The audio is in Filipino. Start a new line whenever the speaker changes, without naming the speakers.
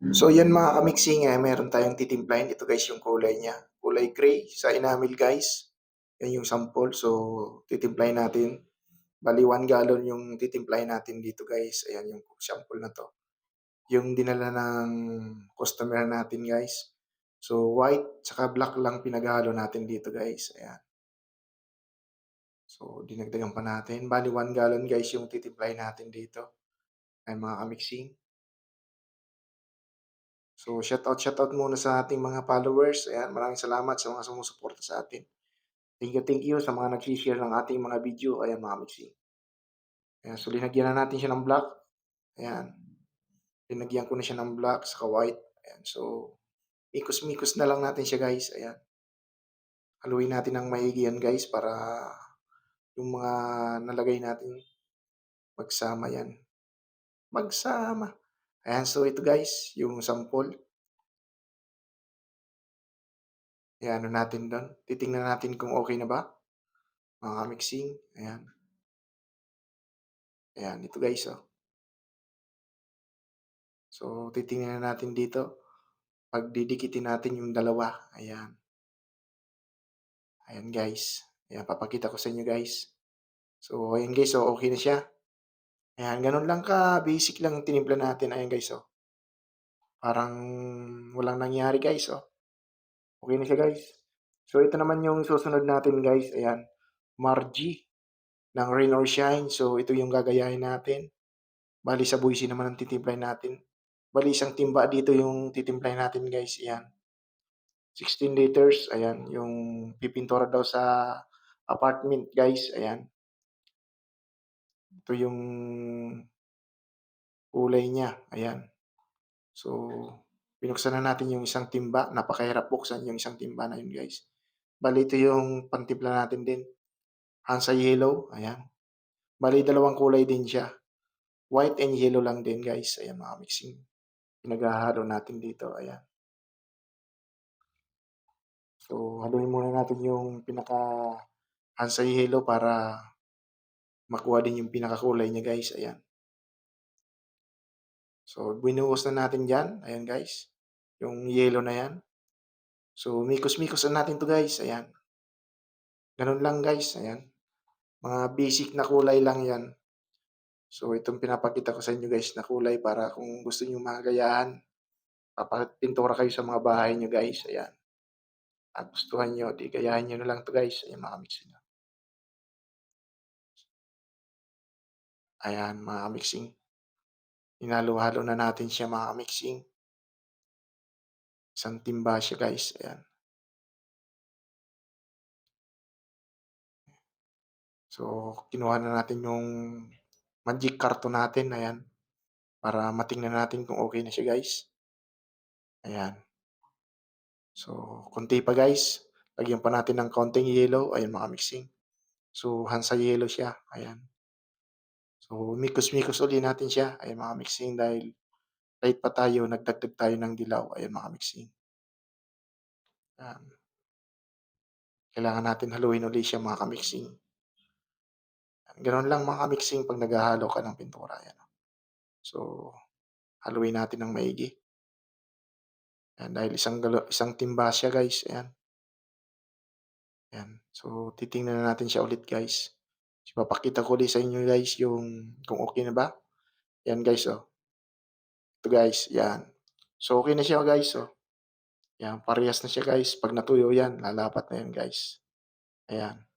So yan mga ka-mixing, eh, meron tayong titimplahin. Ito guys yung kulay niya. Kulay gray sa enamel guys. Yan yung sample. So titimplahin natin. Bali 1 gallon yung titimplahin natin dito guys. Ayan yung sample na to. Yung dinala ng customer natin guys. So white tsaka black lang pinaghalo natin dito guys. Ayan. So dinagdagan pa natin. Bali 1 gallon guys yung titimplahin natin dito. Ayan mga ka-mixing. So, shoutout, shoutout muna sa ating mga followers. Ayan, maraming salamat sa mga sumusuporta sa atin. Thank you, thank you sa mga nag-share ng ating mga video. Ayan, mga mixing. Ayan, so linagyan na natin siya ng black. Ayan. Linagyan ko na siya ng black saka white. Ayan, so mikos-mikos na lang natin siya guys. Ayan. Haluin natin ng maigi yan guys para yung mga nalagay natin magsama yan. Magsama. Ayan, so ito guys, yung sample. Ayan, ano natin doon. Titingnan natin kung okay na ba. Mga mixing. Ayan. Ayan, ito guys, oh. So, titingnan natin dito. Pagdidikitin natin yung dalawa. Ayan. Ayan guys. Ayan, papakita ko sa inyo guys. So, ayan guys, so okay na siya. Ayan, ganun lang ka, basic lang tinimpla natin. Ayan guys, oh. Parang walang nangyari guys, oh. Okay na siya guys. So, ito naman yung susunod natin guys. Ayan, Margie ng Rain or Shine. So, ito yung gagayahin natin. Bali sa buwisi naman ang titimplahin natin. Bali isang timba dito yung titimplahin natin guys. Ayan. 16 liters. Ayan, yung pipintura daw sa apartment guys. Ayan. Ito yung kulay niya. Ayan. So, binuksan na natin yung isang timba. Napakahirap buksan yung isang timba na yun guys. Bali ito yung pantimpla natin din. Hansa yellow. Ayan. Bali dalawang kulay din siya. White and yellow lang din guys. Ayan mga mixing. Pinaghahalo natin dito. Ayan. So, haluin muna natin yung pinaka Hansa yellow para makuha din yung pinakakulay niya guys. Ayan. So, binuhos na natin dyan. Ayan guys. Yung yellow na yan. So, mikos-mikos na natin to guys. Ayan. Ganun lang guys. Ayan. Mga basic na kulay lang yan. So, itong pinapakita ko sa inyo guys na kulay para kung gusto nyo magayahan, papapintura kayo sa mga bahay nyo guys. Ayan. At gustuhan nyo, di gayahin nyo na lang to guys. Ayan mga mixing. Ayan mga mixing. Hinalo-halo na natin siya mga mixing. Isang timba siya guys. Ayan. So, kinuha na natin yung magic carton natin. Ayan. Para matingnan natin kung okay na siya guys. Ayan. So, konti pa guys. Lagyan pa natin ng konting yellow. Ayan mga mixing. So, hansa yellow siya. Ayan. So, mikos-mikos uli natin siya. Ayan mga mixing dahil late pa tayo. Nagdagdag tayo ng dilaw. Ayan mga mixing. Ayan. Kailangan natin haluin uli siya mga kamixing. Ganon lang mga kamixing pag naghahalo ka ng pintura. Ayan. So, haluin natin ng maigi. Ayan, dahil isang, galo, isang timba siya guys. Ayan. Ayan. So, titingnan na natin siya ulit guys. So, papakita ko ulit sa inyo guys yung kung okay na ba. Ayan guys oh. Ito guys. Ayan. So, okay na siya guys oh. Ayan, parehas na siya guys. Pag natuyo yan, lalapat na yan guys. Ayan.